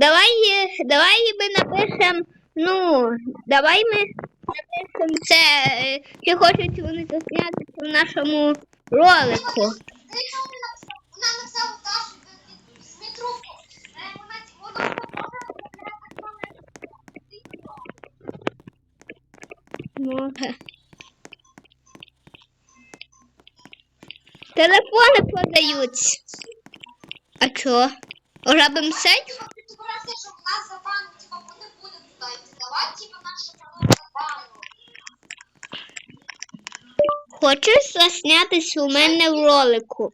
Давай, е, давай ми напишемо, ну, давай ми напишемо це, е, чи хочуть вони засняти в нашому ролику. Вона Може. Телефони продають. А чого? Канал забану. Хочеш заснятися у мене в ролику?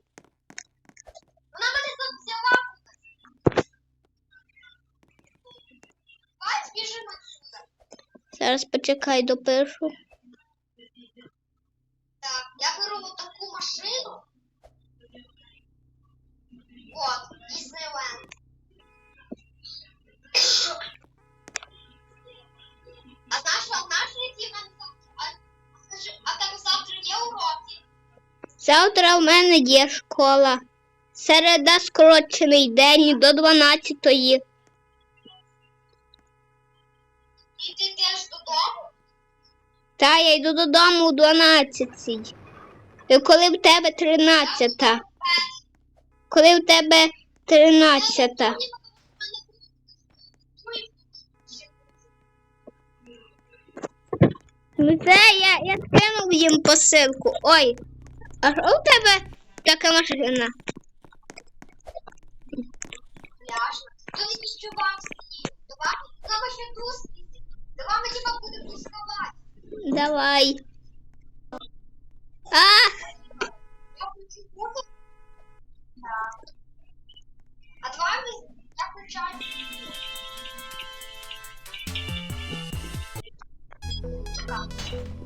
Вона мене тут взяла. Давай, збіжимо отсюда. Зараз почекай, допишу. Так, я беру вот таку машину. Вот, Диснейленд. А завтра уроки? Завтра в мене є школа. Середа скорочений день до 12-ї. І ти йдеш додому? Та я йду додому о 12-й. І коли в тебе 13-та? Коли в тебе 13-та? Ну це я, я скинув їм посилку. Ой, а у тебе така машина? Пляшно. Тут якийсь чувак стоїть. Давай, ще тут. Давай ми. Давай. А. А давай ми я включаю. Так.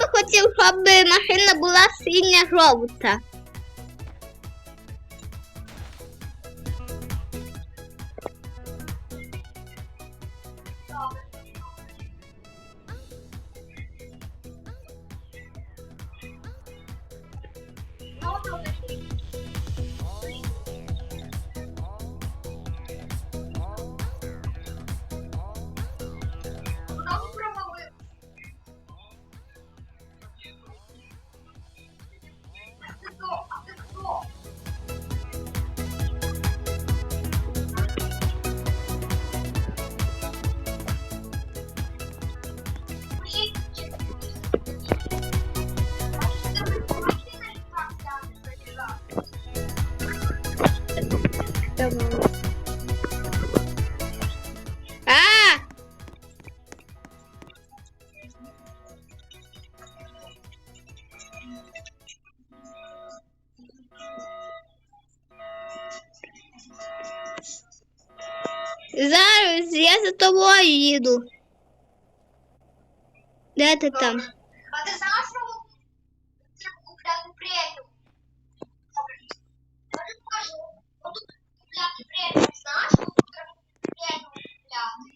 Би хотів, щоб машина була синя жовта. Зараз я за тобою їду. Де ти там? А ти знаєш, що треба купляти тобі покажу. Отут купляти премію. Знаєш, що треба премію купляти?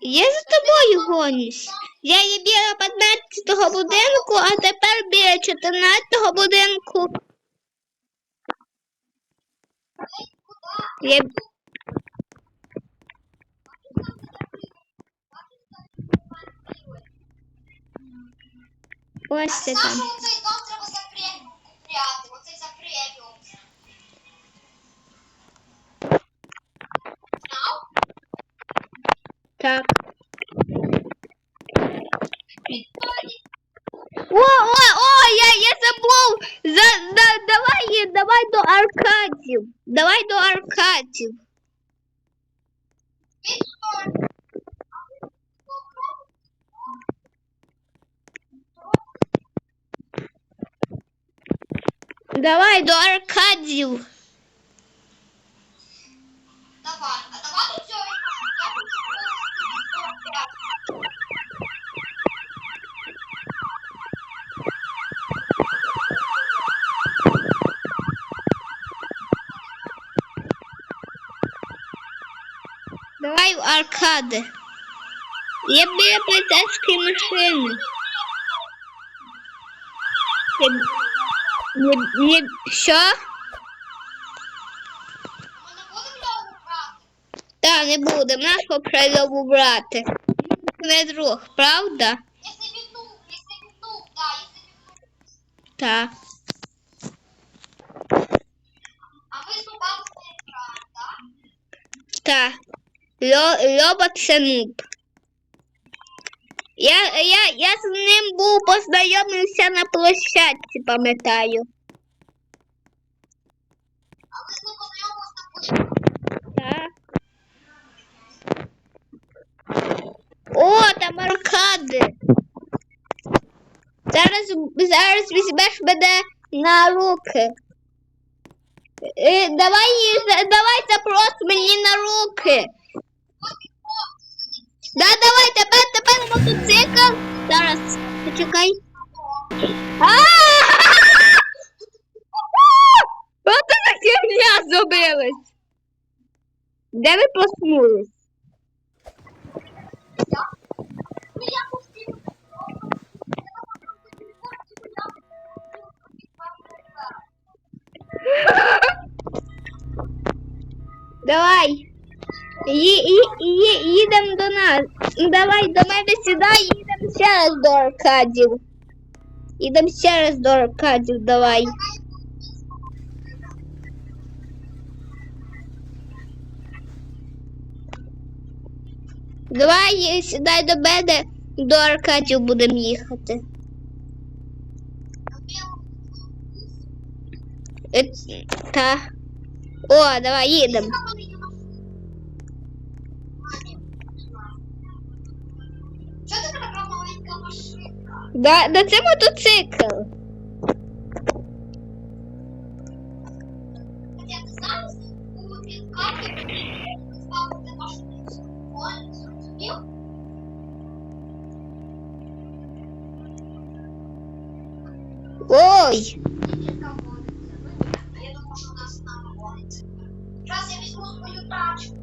Я за тобою гонюсь. Я є біля 15-го будинку, а тепер біля 14-го будинку. Я... Ось Знаєш, там. цей дом треба за премію купляти? Премію. Так. я, я забув. За, да, давай, давай до аркадів. Давай до аркадів. Він що? Давай до аркадів. Аркади. Є біля поліцейської машини. Є, є, є, що? Та не буде, нашого прийому брати. Не друг, правда? Якщо ну, да, якщо він ну. Так. А ми з нубами не так? Так. Льо, Льоба це нуб. Я, я, я з ним був познайомився на площадці, пам'ятаю. А ми з ним. Так. О, там аркади. Зараз, зараз візьмеш мене на руки. Е, давай, давай запрос мені на руки. Да, давай, тепер, тепер мотоцикл. Зараз, почекай. Оце таке м'я зробилось. Де ви проснулись? Ну. Давай. Ї, ї, ї, їдемо до нас. Давай до мене сідай, їдемо ще раз до Аркадів. Їдемо ще раз до Аркадів, давай. Давай сідай до мене, до Аркадів будемо їхати. Е, Та. О, давай їдемо. Да, да це мотоцикл. Ой. А я візьму свою тачку.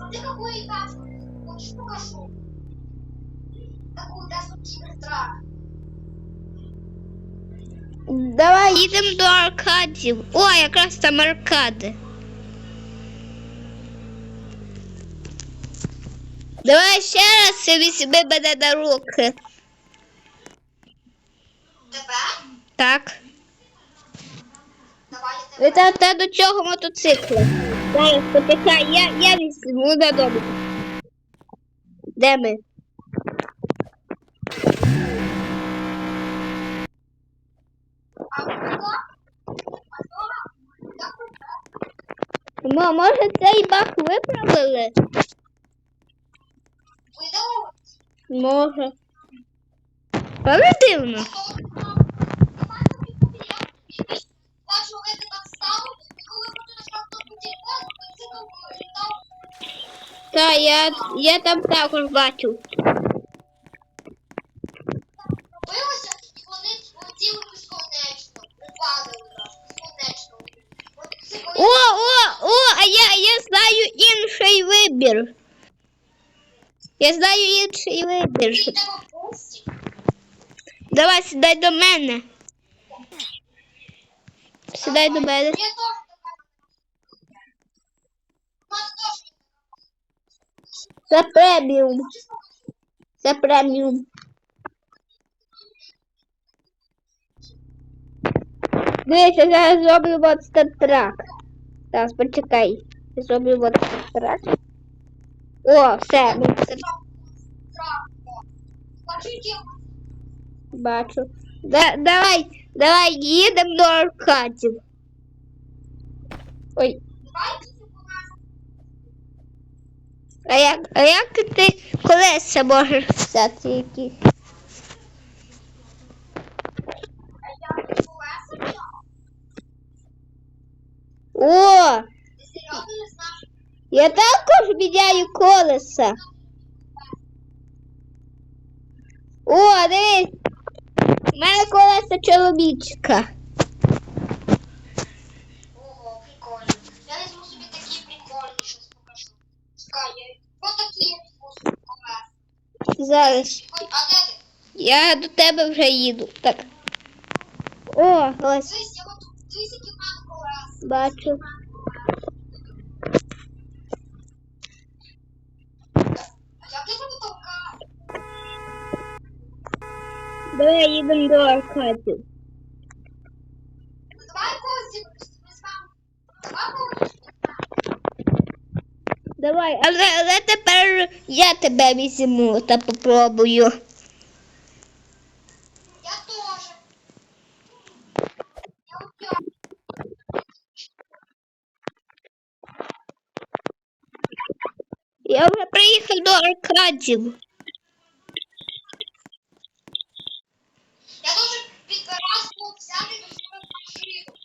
А ти какую тачку? Хочеш покажу? Таку трак. Давай їдемо до Аркадів. О, якраз там аркади. Давай ще раз візьми мене на руки. Тебе? Так. Та, та до чого мотоцикла? Зараз почекай, я, я візьму додому. Де ми? Мо, може цей баг виправили? Може. Але дивно. Та я, я там також бачу. Робилося, і вони летіли безконечно, упали безконечно. От це коли О, о, о, а я, я знаю інший вибір. Я знаю інший вибір. Давай сідай до мене. Сідай до мене. Це преміум. Це преміум. Дивіться, зараз зроблю монстр трак. Зараз почекай. Зроблю монстр трак. О, все, Трак. Бачу. Да, давай, давай, їдемо до Аркадів. Ой, а як, а як ти колеса можеш взяти якісь? О, Ти серйозно не знаєш? Я також міняю колеса. О, дивись. У мене колеса чоловічка. Ого, прикольно. Я візьму собі такі прикольні, щось покажу. Чекай, я Зараз. Ой, а де ти? Я до тебе вже їду. Так. О, ось Дивись, я от дивись, які в мене колеса. бачу. Давай їдемо до Аркадів. Давай але, але тепер я тебе візьму та попробую. Я теж. Я. Я вже приїхав до Аркадів. Я дуже підбиразку взяти до свою машину.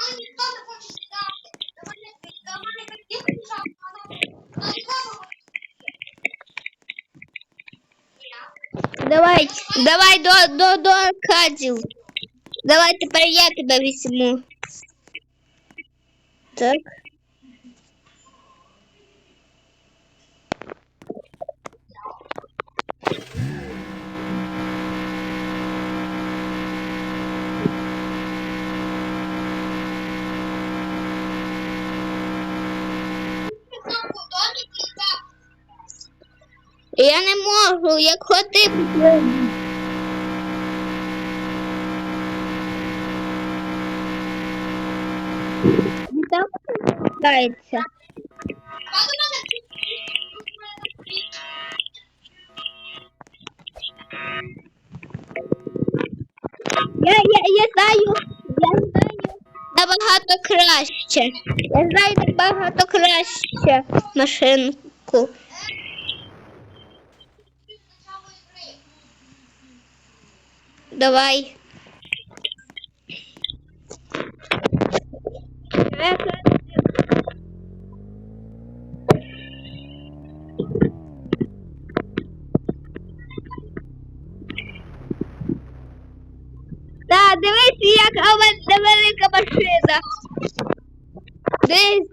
Але ніхто не хоче сідати. До мене, до мене хотів приїжджати, але але ніхто не хоче сідати. Давай, давай до, до, до Аркадів. Давай тепер я тебе візьму. Так. Ти сам у домі і так. Я не можу, як ходи так спускається. А до мене Я, я, я знаю, я знаю набагато краще. Я знаю набагато краще машинку. Давай. Так, дивись, яка у мене велика машина. Дивись,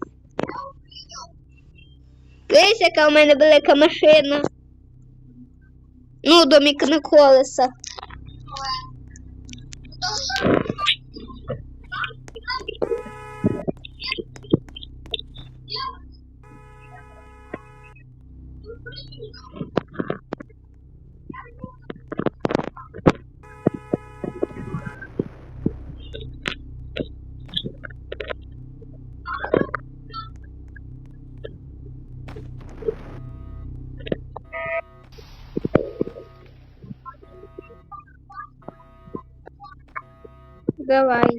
дивись, яка у мене велика машина. Ну, домик на колесах. Давай.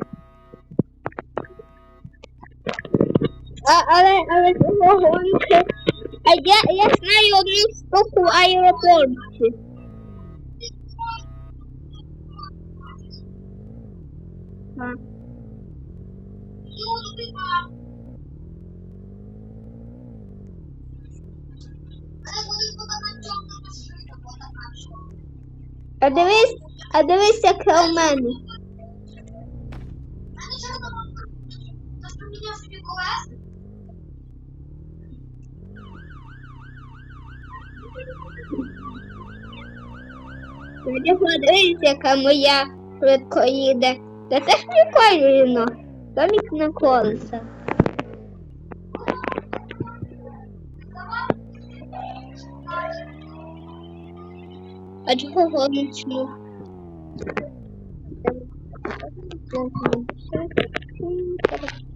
А, але, але цього гонки. А я, я знаю одну штуку в аеропорті. А. А дивись, а дивись, яке у мене. Тоді подивись, яка моя швидко їде. Це ж прикольно. Домик на колесах. А чого гоночну? Thank you.